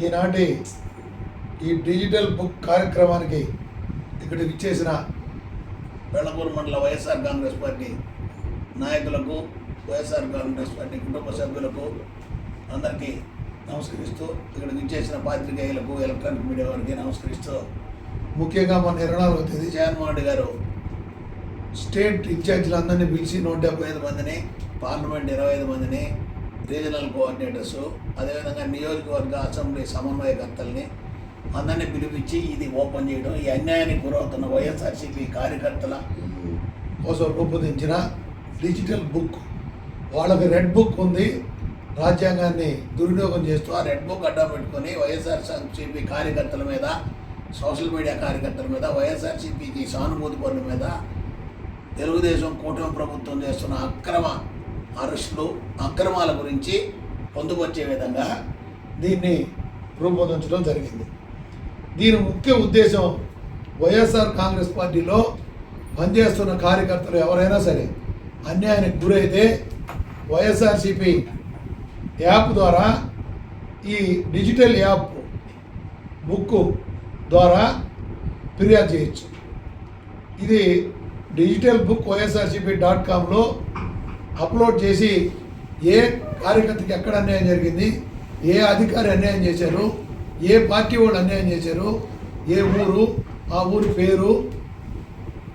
ఈనాటి ఈ digital book కార్యక్రమానికి ఇక్కడికి ఇచ్చేసిన వెళ్ళపూరు మండల వైఎస్ఆర్ కాంగ్రెస్ పార్టీ నాయకులకు వైఎస్ఆర్ కాంగ్రెస్ పార్టీ కుటుంబ సభ్యులకు అందరికీ నమస్కరిస్తూ ఇక్కడ ఇచ్చేసిన పాత్రికేయులకు ఎలక్ట్రానిక్ మీడియా వారికి నమస్కరిస్తూ ముఖ్యంగా మన ఇరవై తేదీ జగన్మోహన్ రెడ్డి గారు స్టేట్ ఇన్ఛార్జీలందరినీ పిలిచి నూట డెబ్బై ఐదు మందిని పార్లమెంట్ ఇరవై ఐదు మందిని రీజనల్ కోఆర్డినేటర్స్ అదేవిధంగా నియోజకవర్గ అసెంబ్లీ సమన్వయకర్తల్ని అందరినీ పిలిపించి ఇది ఓపెన్ చేయడం ఈ అన్యాయానికి గురవుతున్న వైఎస్ఆర్సీపీ కార్యకర్తల కోసం రూపొందించిన డిజిటల్ బుక్. వాళ్ళకి రెడ్ బుక్ ఉంది. రాజ్యాంగాన్ని దుర్వినియోగం చేస్తూ ఆ రెడ్ బుక్ అడ్డం పెట్టుకొని వైఎస్ఆర్సీపీ కార్యకర్తల మీద సోషల్ మీడియా కార్యకర్తల మీద వైఎస్ఆర్సీపీకి సానుభూతి పనుల మీద తెలుగుదేశం కూటమి ప్రభుత్వం చేస్తున్న అక్రమ అరెస్టులు అక్రమాల గురించి పొందుపరిచే విధంగా దీన్ని రూపొందించడం జరిగింది. దీని ముఖ్య ఉద్దేశం వైఎస్ఆర్ కాంగ్రెస్ పార్టీలో పనిచేస్తున్న కార్యకర్తలు ఎవరైనా సరే అన్యాయానికి గురైతే వైఎస్ఆర్సిపి యాప్ ద్వారా ఈ డిజిటల్ యాప్ బుక్ ద్వారా ఫిర్యాదు చేయొచ్చు. ఇది డిజిటల్ బుక్ వైఎస్ఆర్సిపి డాట్ కామ్లో అప్లోడ్ చేసి ఏ కార్యకర్తకి ఎక్కడ అన్యాయం జరిగింది ఏ అధికారి అన్యాయం చేశారు ఏ పార్టీ వాళ్ళు అన్యాయం చేశారు ఏ ఊరు ఆ ఊరి పేరు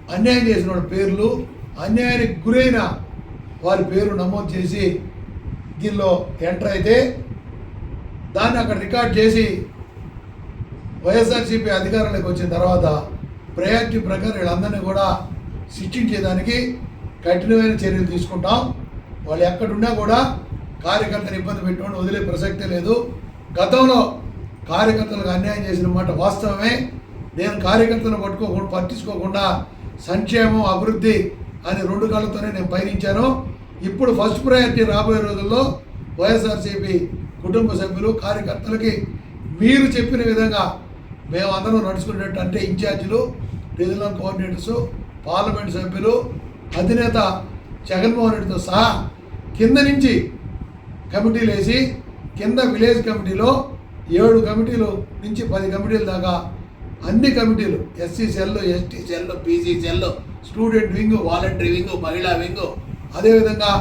అన్యాయం చేసిన వాళ్ళ పేర్లు అన్యాయానికి గురైన వారి పేరు నమోదు చేసి దీనిలో ఎంటర్ అయితే దాన్ని అక్కడ రికార్డ్ చేసి వైఎస్ఆర్సీపీ అధికారంలోకి వచ్చిన తర్వాత ప్రయారిటీ ప్రకారం వీళ్ళందరినీ కూడా శిక్షించేదానికి కఠినమైన చర్యలు తీసుకుంటాం. వాళ్ళు ఎక్కడున్నా కూడా కార్యకర్తను ఇబ్బంది పెట్టుకొని వదిలే ప్రసక్తే లేదు. గతంలో కార్యకర్తలకు అన్యాయం చేసిన మాట వాస్తవమే. నేను కార్యకర్తలను పట్టుకోకుండా పట్టించుకోకుండా సంక్షేమం అభివృద్ధి అని రెండు కళ్ళతోనే నేను పయనించాను. ఇప్పుడు ఫస్ట్ ప్రయారిటీ రాబోయే రోజుల్లో వైఎస్ఆర్సీపీ కుటుంబ సభ్యులు కార్యకర్తలకి మీరు చెప్పిన విధంగా మేము అందరం నడుచుకునేటట్టు అంటే ఇన్ఛార్జీలు రీజనల్ కోఆర్డినేటర్సు పార్లమెంట్ సభ్యులు అధినేత జగన్మోహన్ రెడ్డితో సహా కింద నుంచి కమిటీలు వేసి కింద విలేజ్ కమిటీలో ఏడు కమిటీలు నుంచి పది కమిటీల దాకా అన్ని కమిటీలు SC cell ST cell PG cell student wing voluntary wing మహిళా వింగ్ అదేవిధంగా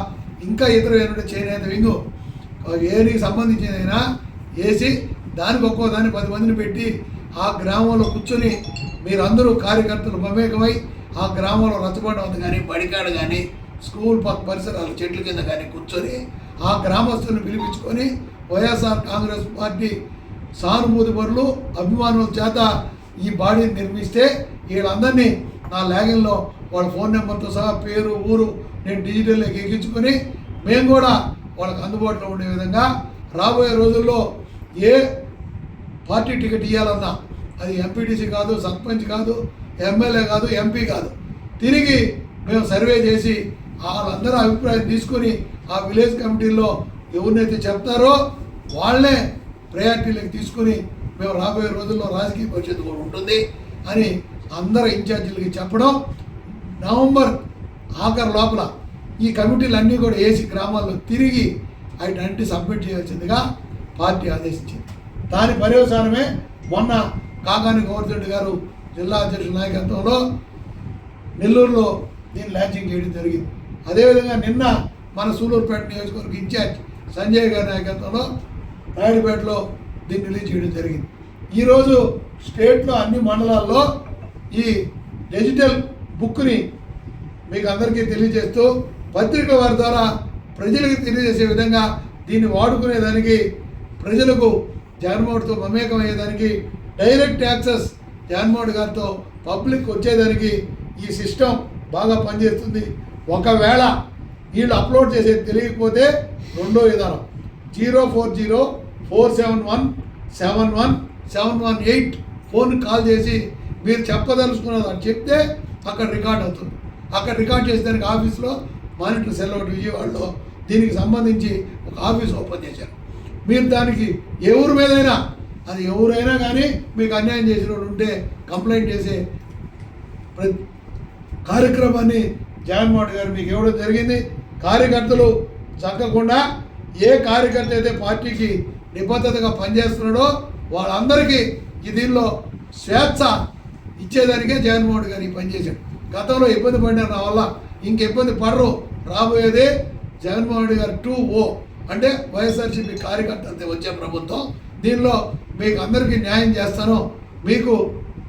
ఇంకా ఇతర ఏమిటంటే చేనేత వింగు ఏరికి సంబంధించినైనా వేసి దానికి ఒక్కో దాన్ని పది మందిని పెట్టి ఆ గ్రామంలో కూర్చొని మీరందరూ కార్యకర్తలు మమేకమై ఆ గ్రామంలో రచ్చబండ కానీ బడికాడు కానీ స్కూల్ పక్క పరిసరాలు చెట్ల కింద కానీ కూర్చొని ఆ గ్రామస్తులను పిలిపించుకొని వైఎస్ఆర్ కాంగ్రెస్ పార్టీ సానుభూతి పరులు అభిమానుల చేత ఈ బాడీని నిర్మిస్తే వీళ్ళందరినీ నా లాగిన్లో వాళ్ళ ఫోన్ నెంబర్తో సహా పేరు ఊరు నేను డిజిటల్లోకి ఎక్కించుకొని మేము కూడా వాళ్ళకి అందుబాటులో ఉండే విధంగా రాబోయే రోజుల్లో ఏ పార్టీ టికెట్ ఇవ్వాలన్నా అది ఎంపీటీసీ కాదు సర్పంచ్ కాదు ఎమ్మెల్యే కాదు ఎంపీ కాదు. తిరిగి మేము సర్వే చేసి వాళ్ళందరూ అభిప్రాయం తీసుకొని ఆ విలేజ్ కమిటీల్లో ఎవరినైతే చెప్తారో వాళ్ళనే ప్రయారిటీలకు తీసుకొని మేము రాబోయే రోజుల్లో రాజకీయ భవిష్యత్తు కూడా ఉంటుంది అని అందరు ఇన్ఛార్జీలకి చెప్పడం నవంబర్ ఆఖరు లోపల ఈ కమిటీలు అన్నీ కూడా వేసి గ్రామాల్లో తిరిగి వాటిని సబ్మిట్ చేయాల్సిందిగా పార్టీ ఆదేశించింది. దాని పర్యవసానమే మొన్న కాకాని గోవర్ధన్ గారు జిల్లా అధ్యక్షుల నాయకత్వంలో నెల్లూరులో దీన్ని లాంచింగ్ చేయడం జరిగింది. అదేవిధంగా నిన్న మన సూలూరుపేట నియోజకవర్గ ఇన్ఛార్జ్ సంజయ్ గారి నాయకత్వంలో రాయుడుపేటలో దీన్ని రిలీజ్ చేయడం జరిగింది. ఈరోజు స్టేట్లో అన్ని మండలాల్లో ఈ డిజిటల్ బుక్ని మీకు అందరికీ తెలియజేస్తూ పత్రిక వారి ద్వారా ప్రజలకు తెలియజేసే విధంగా దీన్ని వాడుకునేదానికి ప్రజలకు జగన్మోహన్తో మమేకమయ్యేదానికి డైరెక్ట్ యాక్సెస్ జగన్మోహన్ గారితో పబ్లిక్ వచ్చేదానికి ఈ సిస్టమ్ బాగా పనిచేస్తుంది. ఒకవేళ వీళ్ళు అప్లోడ్ చేసేది తెలియకపోతే రెండో విధానం. Zero four zero four seven one seven one seven one eight phone call చేసి మీరు చెప్పదలుచుకున్నది అని చెప్తే అక్కడ రికార్డ్ అవుతుంది. అక్కడ రికార్డ్ చేసేదానికి ఆఫీస్లో మానిటర్ సెల్ ఒకటి విజయవాడలో దీనికి సంబంధించి ఒక ఆఫీస్ ఓపెన్ చేశారు. మీరు దానికి ఎవరి మీదైనా అది ఎవరైనా కానీ మీకు అన్యాయం చేసిన ఉంటే కంప్లైంట్ చేసే కార్యక్రమాన్ని జగన్మోహన్ గారు మీకు ఇవ్వడం జరిగింది. కార్యకర్తలు చక్కకుండా ఏ కార్యకర్త అయితే పార్టీకి నిబద్ధతగా పనిచేస్తున్నాడో వాళ్ళందరికీ ఈ దీనిలో స్వేచ్ఛ ఇచ్చేదానికే జగన్మోహన్ గారు ఈ పనిచేశాడు గతంలో ఇబ్బంది పడినారు నా వల్ల ఇంక ఇబ్బంది పడరు. రాబోయేదే జగన్మోహన్ రెడ్డి గారు టూ ఓ. అంటే వైఎస్ఆర్సీపీ కార్యకర్తలతో వచ్చే ప్రభుత్వం. దీనిలో మీకు అందరికీ న్యాయం చేస్తాను. మీకు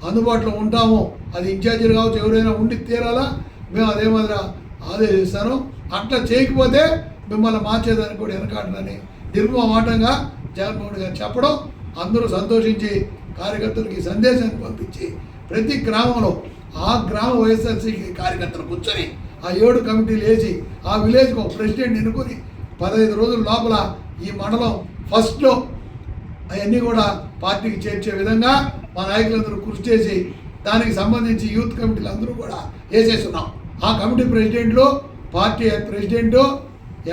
అందుబాటులో ఉంటాము. అది ఇన్ఛార్జీలు కావచ్చు ఎవరైనా ఉండి తీరాలా మేము అదే మాదిరి ఆదేశిస్తాను అట్లా చేయకపోతే మిమ్మల్ని మార్చేదానికి కూడా వెనకాడనని నిర్మమాటంగా జగన్మోహన్ గారు చెప్పడం అందరూ సంతోషించి కార్యకర్తలకి ఈ సందేశాన్ని పంపించి ప్రతి గ్రామంలో ఆ గ్రామ వైఎస్ఆర్సీ కార్యకర్తలు కూర్చొని ఆ ఏడు కమిటీలు వేసి ఆ విలేజ్కి ఒక ప్రెసిడెంట్ ఎన్నుకొని పదహైదు రోజుల లోపల ఈ మండలం ఫస్ట్లో అవన్నీ కూడా పార్టీకి చేర్చే విధంగా మా నాయకులందరూ కృషి చేసి దానికి సంబంధించి యూత్ కమిటీలు అందరూ కూడా వేసేస్తున్నాం. ఆ కమిటీ ప్రెసిడెంట్లు పార్టీ ప్రెసిడెంటు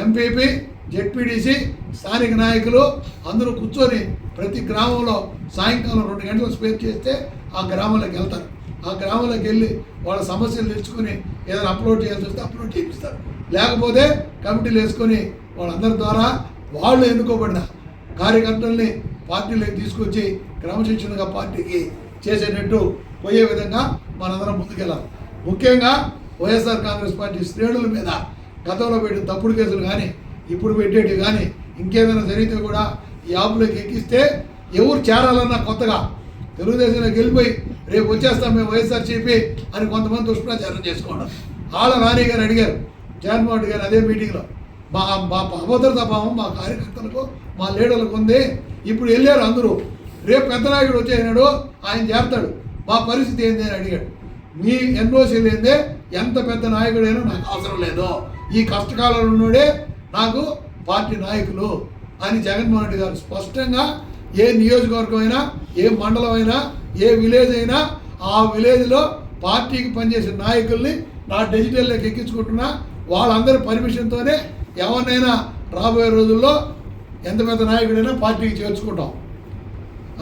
ఎంపీపీ జెడ్పీడీసీ స్థానిక నాయకులు అందరూ కూర్చొని ప్రతి గ్రామంలో సాయంకాలం రెండు గంటలు స్పేర్ చేస్తే ఆ గ్రామంలోకి వెళ్తారు. ఆ గ్రామంలోకి వెళ్ళి వాళ్ళ సమస్యలు తెచ్చుకొని ఏదైనా అప్లోడ్ చేయాల్సి వస్తే అప్లోడ్ చేపిస్తారు. లేకపోతే కమిటీలు వేసుకొని వాళ్ళందరి ద్వారా వాళ్ళు ఎన్నుకోబడిన కార్యకర్తల్ని పార్టీలోకి తీసుకొచ్చి క్రమశిక్షణగా పార్టీకి చేసేటట్టు పోయే విధంగా మనందరం ముందుకెళ్ళాలి. ముఖ్యంగా వైఎస్ఆర్ కాంగ్రెస్ పార్టీ శ్రేణుల మీద గతంలో పెట్టిన తప్పుడు కేసులు కానీ ఇప్పుడు పెట్టేటివి కానీ ఇంకేదైనా జరిగితే కూడా ఈ యాప్లోకి ఎక్కిస్తే ఎవరు చేరాలన్నా కొత్తగా తెలుగుదేశంలోకి వెళ్ళిపోయి రేపు వచ్చేస్తాం మేము వైఎస్ఆర్సీపీ అని కొంతమంది దుష్ప్రచారం చేసుకోవడం. ఆళ్ళ నాని గారు అడిగారు జగన్మోహన్ గారు అదే మీటింగ్లో. మా మా అభద్రత భావం మా కార్యకర్తలకు మా లీడర్లకు ఉంది. ఇప్పుడు వెళ్ళారు అందరూ. రేపు పెద్ద నాయకుడు వచ్చేసినాడు ఆయన చేస్తాడు మా పరిస్థితి ఏంది అని అడిగాడు. మీ ఎన్ఓసీ లేదే ఎంత పెద్ద నాయకుడైనా నాకు అవసరం లేదు. ఈ కష్టకాలంలో ఉన్నోడే నాకు పార్టీ నాయకులు అని జగన్మోహన్ రెడ్డి గారు స్పష్టంగా ఏ నియోజకవర్గం అయినా ఏ మండలం అయినా ఏ విలేజ్ అయినా ఆ విలేజ్లో పార్టీకి పనిచేసే నాయకుల్ని నా డిజిటల్లోకి ఎక్కించుకుంటున్నా. వాళ్ళందరి పర్మిషన్తోనే ఎవరినైనా రాబోయే రోజుల్లో ఎంత పెద్ద నాయకుడైనా పార్టీకి చేర్చుకుంటాం.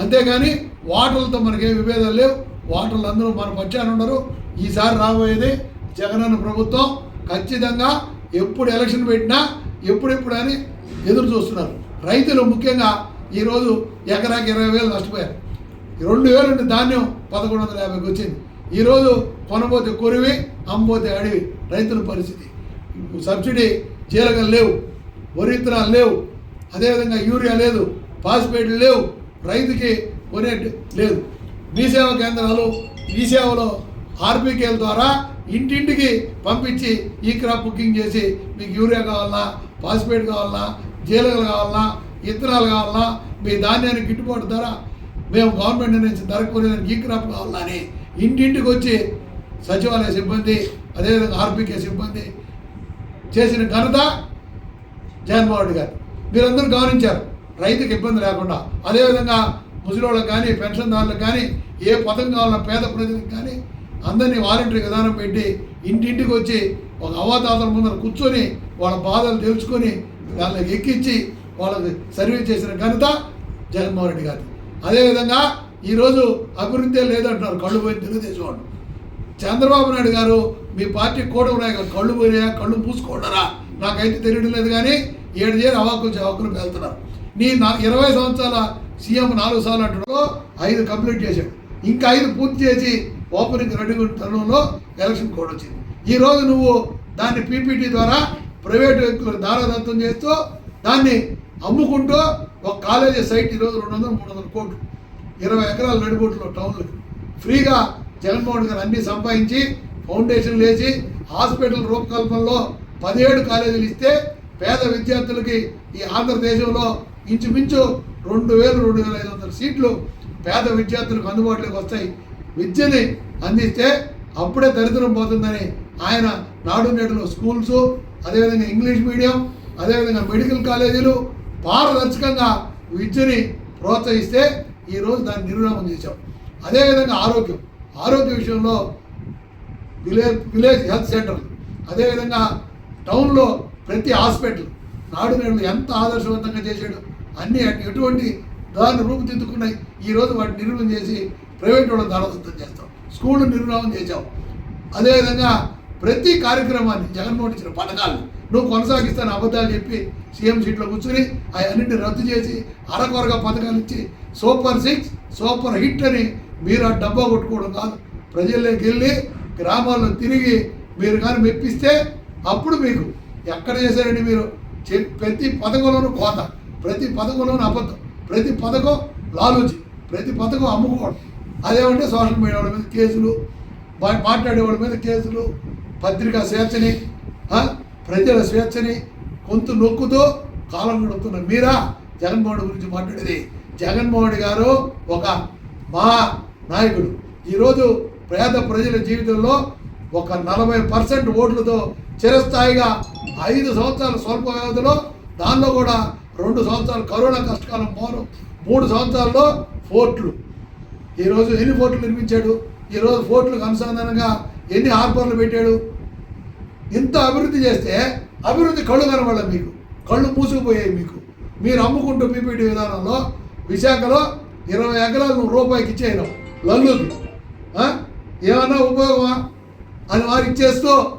అంతేగాని ఓటర్లతో మనకేం విభేదాలు లేవు. ఓటర్లు అందరూ మన పక్షాన ఉండరు. ఈసారి రాబోయేది జగనన్న ప్రభుత్వం. ఖచ్చితంగా ఎప్పుడు ఎలక్షన్ పెట్టినా ఎప్పుడెప్పుడు అని ఎదురు చూస్తున్నారు. రైతులు ముఖ్యంగా ఈరోజు ఎకరాకి ఇరవై వేలు నష్టపోయారు. రెండు వేలు ఉంటే ధాన్యం పదకొండు వందల యాభైకి వచ్చింది. ఈరోజు కొనబోతే కొరివి అమ్మబోతే అడివి. రైతుల పరిస్థితి. సబ్సిడీ చీలకలు లేవు వరి విత్తనాలు లేవు అదేవిధంగా యూరియా లేదు ఫాస్ఫేట్లు లేవు రైతుకి కొనే లేదు. మీ సేవా కేంద్రాలు ఈ సేవలో ఆర్బీకేల ద్వారా ఇంటింటికి పంపించి ఈ క్రాప్ బుకింగ్ చేసి మీకు యూరియా కావాలన్నా ఫాస్ఫేట్ కావాలన్నా జీలకలు కావాలన్నా ఇత్తనాలు కావాలన్నా మీ ధాన్యానికి గిట్టుబాటు ధర మేము గవర్నమెంట్ నుంచి ధర కొనేదానికి ఈ క్రాప్ కావాలని అని ఇంటింటికి వచ్చి సచివాలయ సిబ్బంది అదేవిధంగా ఆర్బీకే సిబ్బంది చేసిన ఘనత జగన్మోహన్ రెడ్డి గారు. మీరందరూ గమనించారు. రైతుకి ఇబ్బంది లేకుండా. అదేవిధంగా ముసలివాళ్ళకి కానీ పెన్షన్దారులకు కానీ ఏ పథకం కావాలన్నా పేద ప్రజలకు కానీ అందరినీ వాలంటరీ విధానం పెట్టి ఇంటింటికి వచ్చి ఒక అవాతాతల ముందర కూర్చొని వాళ్ళ బాధలు తెలుసుకొని వాళ్ళకి ఎక్కించి వాళ్ళకి సర్వీస్ చేసిన ఘనత జగన్మోహన్ రెడ్డి గారి అదేవిధంగా ఈరోజు అభివృద్ధి లేదంటున్నారు కళ్ళు పోయిన తెలుగుదేశం వాళ్ళు. చంద్రబాబు నాయుడు గారు మీ పార్టీ కూటమి నాయకులు కళ్ళు పోయినాయా కళ్ళు మూసుకోండరా నాకైతే తెలియడం లేదు కానీ ఏడు చేరి అవాకులు చవాకులు వెళ్తున్నారు నీ నా ఇరవై సంవత్సరాల సీఎం నాలుగు సార్లు అంటున్నాడు ఐదు కంప్లీట్ చేశాడు. ఇంకా ఐదు పూర్తి చేసి ఓపెనింగ్ రెడీ తరుణంలో ఎలక్షన్ కోడ్ వచ్చింది. ఈ రోజు నువ్వు దాన్ని పీపీటీ ద్వారా ప్రైవేట్ వ్యక్తులకు దారాదత్తం చేస్తూ దాన్ని అమ్ముకుంటూ ఒక కాలేజీ సైట్ ఈరోజు రెండు వందల మూడు వందల కోట్లు ఇరవై ఎకరాల నడిబొట్టులో టౌన్లకు ఫ్రీగా జగన్మోహన్ గారు అన్ని సంపాదించి ఫౌండేషన్ లేచి హాస్పిటల్ రూపకల్పనలో పదిహేడు కాలేజీలు ఇస్తే పేద విద్యార్థులకి ఈ ఆంధ్రదేశంలో ఇంచుమించు రెండు వేలు రెండు వేల ఐదు వందల సీట్లు పేద విద్యార్థులకు అందుబాటులోకి వస్తాయి. విద్యని అందిస్తే అప్పుడే దరిద్రం పోతుందని ఆయన నాడు నేడులో స్కూల్స్ అదేవిధంగా ఇంగ్లీష్ మీడియం అదేవిధంగా మెడికల్ కాలేజీలు పారదర్శకంగా విద్యని ప్రోత్సహిస్తే ఈరోజు దాన్ని నిర్నామం చేశాం. అదేవిధంగా ఆరోగ్యం. ఆరోగ్య విషయంలో విలేజ్ విలేజ్ హెల్త్ సెంటర్లు అదేవిధంగా టౌన్లో ప్రతి హాస్పిటల్ నాడు నేడు ఎంత ఆదర్శవంతంగా చేశాడు అన్ని ఎటువంటి దాన్ని రూపుదిద్దుకున్నాయి ఈరోజు వాటిని నిర్మూలన చేసి ప్రైవేట్ వాళ్ళని దారదత్తం చేస్తాం. స్కూళ్ళు నిర్మాణం చేశాం. అదేవిధంగా ప్రతి కార్యక్రమాన్ని జగన్మోహన్ ఇచ్చిన పథకాలు నువ్వు కొనసాగిస్తాను అబద్ధాలు చెప్పి సీఎం సీట్లో కూర్చుని అవన్నింటిని రద్దు చేసి అరకొరగా పథకాలు ఇచ్చి సూపర్ సిక్స్ సూపర్ హిట్ అని మీరు ఆ డబ్బా కొట్టుకోవడం కాదు. ప్రజల్లోకి వెళ్ళి గ్రామాల్లో తిరిగి మీరు కానీ మెప్పిస్తే అప్పుడు మీకు ఎక్కడ చేశారండి మీరు? ప్రతి పథకంలోనూ కోత ప్రతి పథకంలోనూ అబద్ధం ప్రతి పథకం లాలూచి ప్రతి పథకం అమ్ముకోవడం. అదేమంటే సోషల్ మీడియా వాళ్ళ మీద కేసులు మాట్లాడే వాళ్ళ మీద కేసులు పత్రికా స్వేచ్ఛని ప్రజల స్వేచ్ఛని కొంత నొక్కుతో కాలం గడుపుతున్న మీరా జగన్మోహన్ గురించి మాట్లాడేది. జగన్మోహన్ గారు ఒక మా నాయకుడు. ఈరోజు పేద ప్రజల జీవితంలో ఒక నలభై పర్సెంట్ ఓట్లతో చిరస్థాయిగా ఐదు సంవత్సరాల స్వల్ప వ్యవధిలో దానిలో కూడా రెండు సంవత్సరాలు కరోనా కష్టకాలం పోను మూడు సంవత్సరాల్లో ఫోర్ట్లు ఈరోజు ఎన్ని ఫోర్ట్లు నిర్మించాడు? ఈరోజు ఫోర్ట్లకు అనుసంధానంగా ఎన్ని హార్బర్లు పెట్టాడు? ఇంత అభివృద్ధి చేస్తే అభివృద్ధి కళ్ళు కనబడ మీకు. కళ్ళు మూసుకుపోయాయి మీకు. మీరు అమ్ముకుంటూ పీపీటీ విధానంలో విశాఖలో ఇరవై ఎకరాలు నువ్వు రూపాయికి ఇచ్చేయడం. లల్లుకి. ఏమన్నా ఉపయోగమా అని వారు ఇచ్చేస్తూ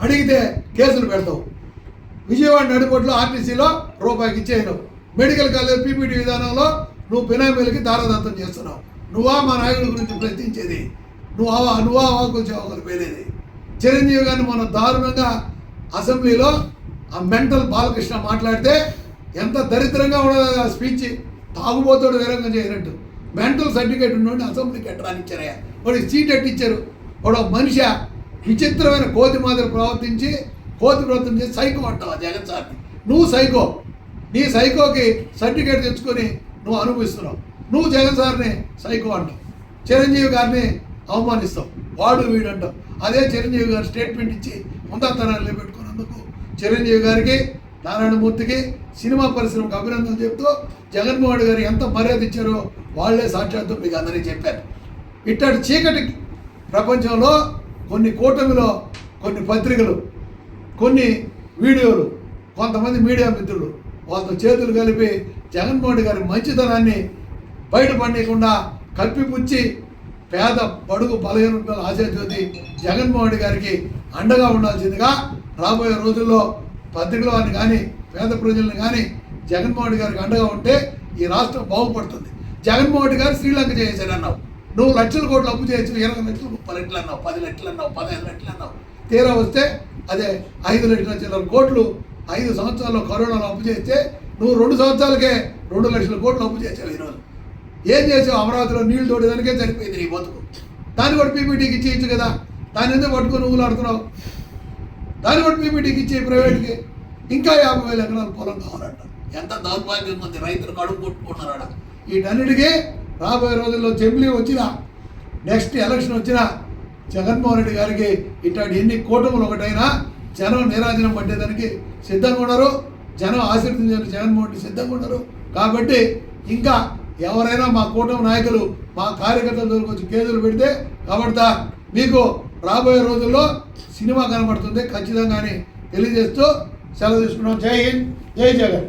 అడిగితే కేసులు పెడతావు. విజయవాడ నడిపొట్లో ఆర్టీసీలో రూపాయికి ఇచ్చేయను. మెడికల్ కాలేజ్ పీపీటీ విధానంలో నువ్వు పినామీలకి దారదత్తం చేస్తున్నావు. నువ్వా మా నాయకుడి గురించి ప్రశ్నించేది? నువ్వు నువ్వా వాకులు చెవకలు పేలేది? చిరంజీవి గారిని మనం దారుణంగా అసెంబ్లీలో ఆ మెంటల్ బాలకృష్ణ మాట్లాడితే ఎంత దరిద్రంగా ఉండదు ఆ స్పీచ్. తాగుబోతాడు విరంగం చేయనట్టు. మెంటల్ సర్టిఫికేట్ ఉన్నోడిని అసెంబ్లీకి ఎట్లా ఇచ్చారయ్యా వాడికి సీట్ ఎట్టిచ్చారు వాడు ఒక మనిషి విచిత్రమైన కోతి మాదిరి ప్రవర్తించి కోతి ప్రవర్తన చేసి సైకో అంటావు జగన్ సార్ని? నువ్వు సైకో. నీ సైకోకి సర్టిఫికేట్ తెచ్చుకొని నువ్వు అనుభవిస్తున్నావు. నువ్వు జగన్ సార్ని సైకో అంటావు. చిరంజీవి గారిని అవమానిస్తావు. వాడు వీడు అంటావు. అదే చిరంజీవి గారు స్టేట్మెంట్ ఇచ్చి ముందతనాన్ని నిలబెట్టుకున్నందుకు చిరంజీవి గారికి నారాయణమూర్తికి సినిమా పరిశ్రమకు అభినందనలు చెప్తూ జగన్మోహన్ గారు ఎంత మర్యాద ఇచ్చారో వాళ్ళే సాక్షాత్తు మీకు అందరికీ చెప్పారు. ఇట్టటి చీకటి ప్రపంచంలో కొన్ని కూటమిలో కొన్ని పత్రికలు కొన్ని వీడియోలు కొంతమంది మీడియా మిత్రులు వాళ్ళతో చేతులు కలిపి జగన్మోహన్ గారి మంచితనాన్ని బయటపడకుండా కప్పిపుచ్చి పేద బడుగు బలహీన ఆశాజ్యోతి జగన్మోహన్ గారికి అండగా ఉండాల్సిందిగా రాబోయే రోజుల్లో పత్రికల వారిని కానీ పేద ప్రజలను కానీ జగన్మోహన్ గారికి అండగా ఉంటే ఈ రాష్ట్రం బాగుపడుతుంది. జగన్మోహన్ గారు శ్రీలంక చేశాడు అన్నావు. నువ్వు లక్షల కోట్లు అప్పు చేయొచ్చు ఇరవై లక్షలు ముప్పై లక్షలు అన్నావు పది లక్షలు అన్నావు పదహైదు లక్షలు అన్నావు. తీరా వస్తే అదే ఐదు లక్షల చిల్లర కోట్లు ఐదు సంవత్సరాల్లో కరోనాలో అప్పు చేస్తే నువ్వు రెండు సంవత్సరాలకే రెండు లక్షల కోట్లు అప్పు చేసావు ఈరోజు ఏం చేసావు? అమరావతిలో నీళ్ళు తోడేదానికే సరిపోయింది నీ బతుకు. దాన్ని కూడా పీపీటీకి ఇచ్చేయచ్చు కదా. దాని ఎందుకు పట్టుకొని ఊలాడుతున్నావు దాన్ని కూడా పీపీటీకి ఇచ్చే ప్రైవేట్కి. ఇంకా యాభై వేల ఎకరాల పొలం కావాలంట. ఎంత దౌర్భాగ్యం ఉంది. రైతులు కడుపు కొట్టుకుంటున్నారట వీటన్నిటికీ రాబోయే రోజుల్లో జంబ్లీ వచ్చినా నెక్స్ట్ ఎలక్షన్ వచ్చినా జగన్మోహన్ రెడ్డి గారికి ఇట్లాంటి ఎన్ని కూటములు ఒకటైనా జనం నీరాజనం పట్టేదానికి సిద్ధంగా ఉన్నారు. జనం ఆశీర్వదించడానికి జగన్మోహన్ రెడ్డి సిద్ధంగా ఉన్నారు. కాబట్టి ఇంకా ఎవరైనా మా కూటమి నాయకులు మా కార్యకర్తల దగ్గరకు వచ్చి కేసులు పెడితే కబడతా. మీకు రాబోయే రోజుల్లో సినిమా కనబడుతుంది. ఖచ్చితంగానే తెలియజేస్తూ సెలవు తీసుకున్నాం జై హింద్. జై జగన్.